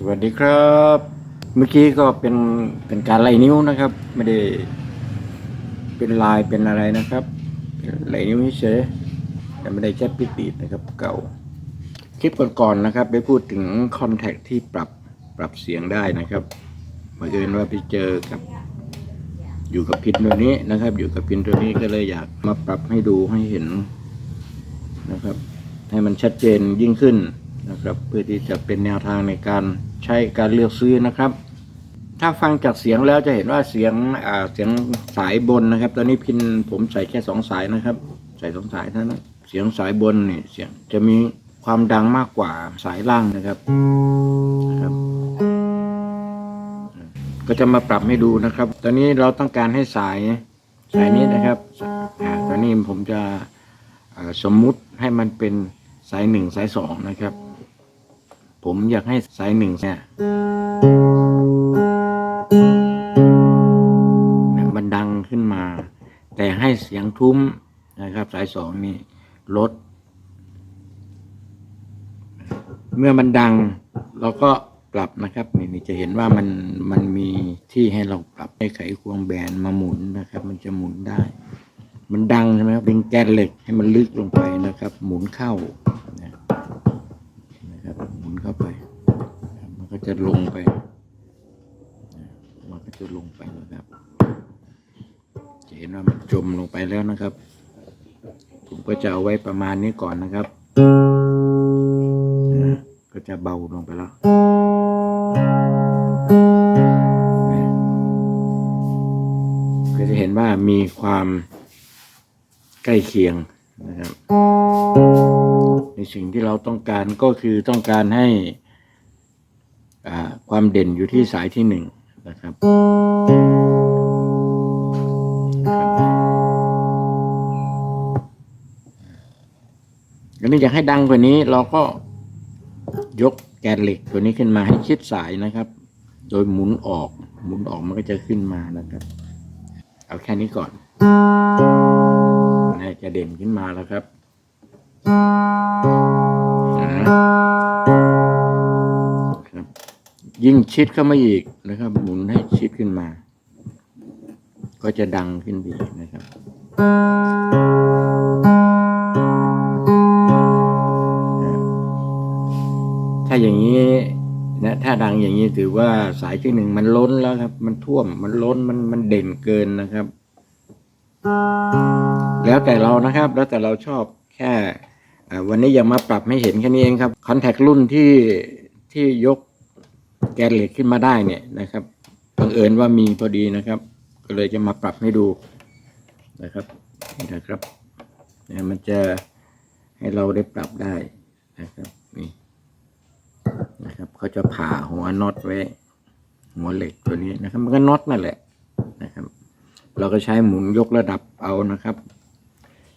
สวัสดีครับ เมื่อกี้ก็เป็นเป็นการไล่นิ้วนะครับ ไม่ได้เป็นลายเป็นอะไรนะครับไล่นิ้วเฉยแต่ไม่ได้แค่ปิดตีดนะครับ เก่า คลิปก่อนๆนะครับ ได้พูดถึงคอนแทคที่ปรับปรับเสียงได้นะครับบังเอิญว่าไปเจอกับ อยู่กับพินตัวนี้นะครับ อยู่กับพินตัวนี้ก็เลยอยากมาปรับให้ดูให้เห็นนะครับ ให้มันชัดเจนยิ่งขึ้นนะครับ เพื่อที่จะเป็นแนวทางในการ ใช้การเลือกซื้อนะครับ ถ้าฟังจากเสียงแล้วจะเห็นว่าเสียงเสียงสายบนนะครับ ตอนนี้พินผมใส่แค่สองสายนะครับ ใส่สองสายเท่านั้นเสียงสายบนนี่เสียงจะมีความดังมากกว่าสายล่างนะครับนะครับ ก็จะมาปรับให้ดูนะครับ ตอนนี้เราต้องการให้สายสายนี้นะครับตอนนี้ผมจะสมมุติให้มันเป็นสายหนึ่งสายสองนะครับ ผมอยากให้สายหนึ่งเนี่ยมันดังขึ้นมา แต่ให้เสียงทุ้มนะครับ สายสองนี่ลด เมื่อมันดังเราก็ปรับนะครับนี่จะเห็นว่ามันมันมีที่ให้เราปรับให้ไขควงแบนมาหมุนนะครับ มันจะหมุนได้ มันดังใช่ไหมครับดึงแกนเหล็กให้มันลึกลงไปนะครับ หมุนเข้า หมุนเข้าไป มันก็จะลงไป มันก็จะลงไปนะครับ จะเห็นว่ามันจมลงไปแล้วนะครับ ผมก็จะเอาไว้ประมาณนี้ก่อนนะครับ ก็จะเบาลงไปแล้วก็จะเห็นว่ามีความใกล้เคียง นะครับ ในสิ่งที่เราต้องการก็คือต้องการให้ความเด่นอยู่ที่สายที่หนึ่งนะครับอันนี้อยากให้ดังกว่านี้เราก็ยกแกนเหล็กตัวนี้ขึ้นมาให้ชิดสายนะครับ โดยหมุนออก หมุนออกมันก็จะขึ้นมานะครับ เอาแค่นี้ก่อน จะเด่นขึ้นมาแล้วครับนะครับ ยิ่งชิดเข้ามาอีกนะครับ หมุนให้ชิดขึ้นมา ก็จะดังขึ้นไปอีกนะครับถ้าอย่างนี้นะถ้าดังอย่างนี้ถือว่าสายที่หนึ่งมันล้นแล้วครับ มันท่วมมันล้นมันมันเด่นเกินนะครับ แล้วแต่เรานะครับ แล้วแต่เราชอบแค่วันนี้ยากมาปรับให้เห็นแค่นี้เองครับคอนแทครุ่นที่ที่ยกแกนเหล็กขึ้นมาได้เนี่ยนะครับบังเอิญว่ามีพอดีนะครับ ก็เลยจะมาปรับให้ดูนะครับนี่นะครับเนี่ยมันจะให้เราได้ปรับได้นะครับนี่นะครับเขาจะผ่าหัวน็อตไว้ หัวเหล็กตัวนี้นะครับ มันก็น็อตนั่นแหละนะครับ เราก็ใช้หมุนยกระดับเอานะครับ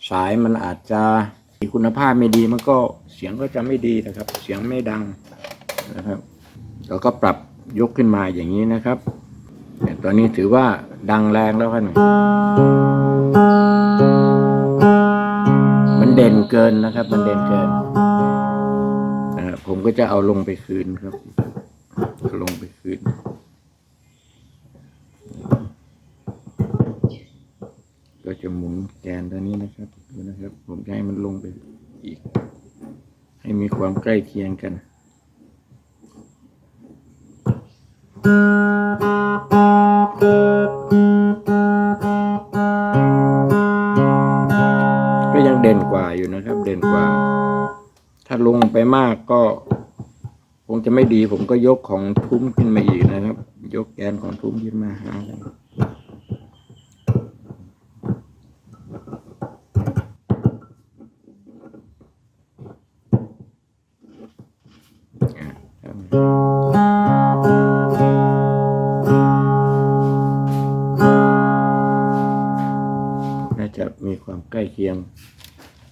สายมันอาจจะมีคุณภาพไม่ดีมันก็เสียงก็จะไม่ดีนะครับ เสียงไม่ดังนะครับเราก็ปรับยกขึ้นมาอย่างนี้นะครับเนี่ยตอนนี้ถือว่าดังแรงแล้วครับมันเด่นเกินนะครับ มันเด่นเกินผมก็จะเอาลงไปคืนครับลงไปคืน ก็จะหมุนแกนตัวนี้นะครับดูนะครับ ผมจะให้มันลงไปอีก ให้มีความใกล้เคียงกันก็ยังเด่นกว่าอยู่นะครับ เด่นกว่า ถ้าลงไปมากก็คงจะไม่ดีผมก็ยกของทุ้มขึ้นมาอีกนะครับ ยกแกนของทุ้มขึ้นมาหากันน่ ใกล้เคียง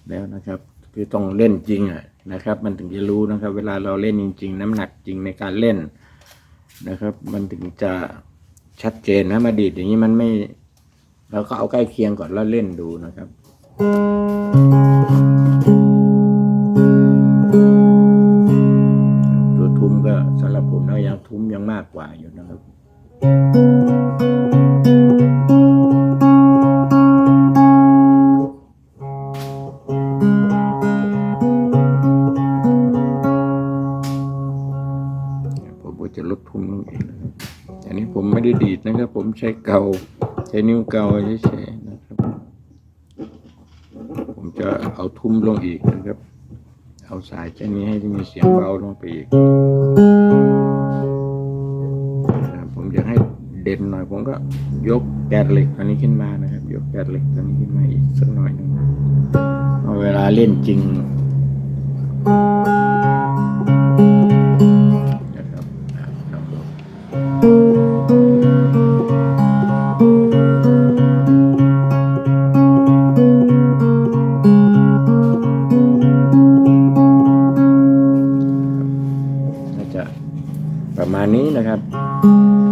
แล้วนะครับ คือต้องเล่นจริงอะนะครับ มันถึงจะรู้นะครับ เวลาเราเล่นจริง ๆ น้ำหนักจริงในการเล่นนะครับ มันถึงจะชัดเจนนะมาดีดอย่างนี้มันไม่เราก็เอาใกล้เคียงก่อนแล้วเล่นดูนะครับ ผมใช้เกาใช้นิ้วเกาเฉยๆนะครับ ผมจะเอาทุ่มลงอีกนะครับ เอาสายเช่นนี้ให้มีเสียงเบาลงไปอีกผมอยากให้เด่นหน่อยผมก็ยกแกนเหล็กตัวนี้ขึ้นมานะครับ ยกแกนเหล็กตัวนี้ขึ้นมาอีกสักหน่อยหนึงเอาเวลาเล่นจริง ประมาณนี้นะครับ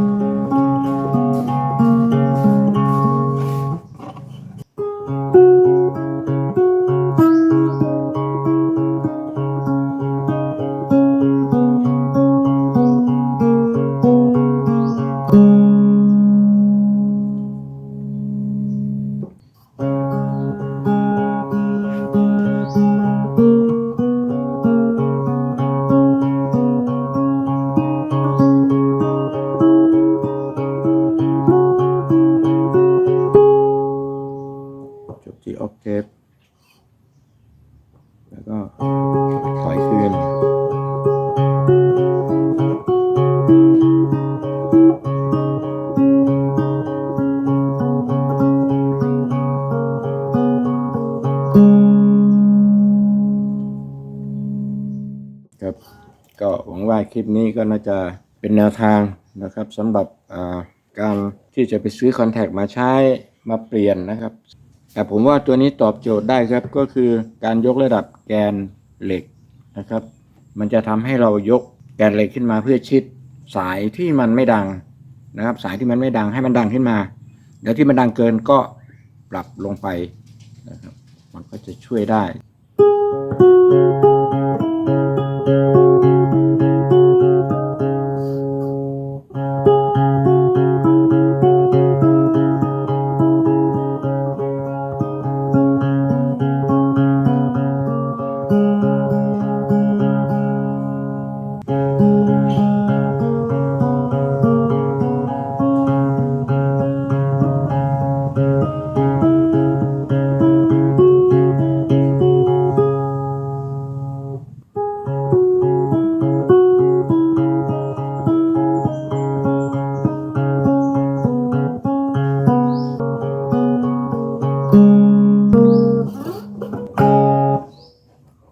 งว่าคลิปนี้ก็น่าจะเป็นแนวทางนะครับสำหรับการที่จะไปซื้อคอนแทคมาใช้มาเปลี่ยนนะครับ แต่ผมว่าตัวนี้ตอบโจทย์ได้ครับก็คือการยกระดับแกนเหล็กนะครับ มันจะทำให้เรายกแกนเหล็กขึ้นมาเพื่อชิดสายที่มันไม่ดังนะครับ สายที่มันไม่ดังให้มันดังขึ้นมา เดี๋ยวที่มันดังเกินก็ปรับลงไปนะครับมันก็จะช่วยได้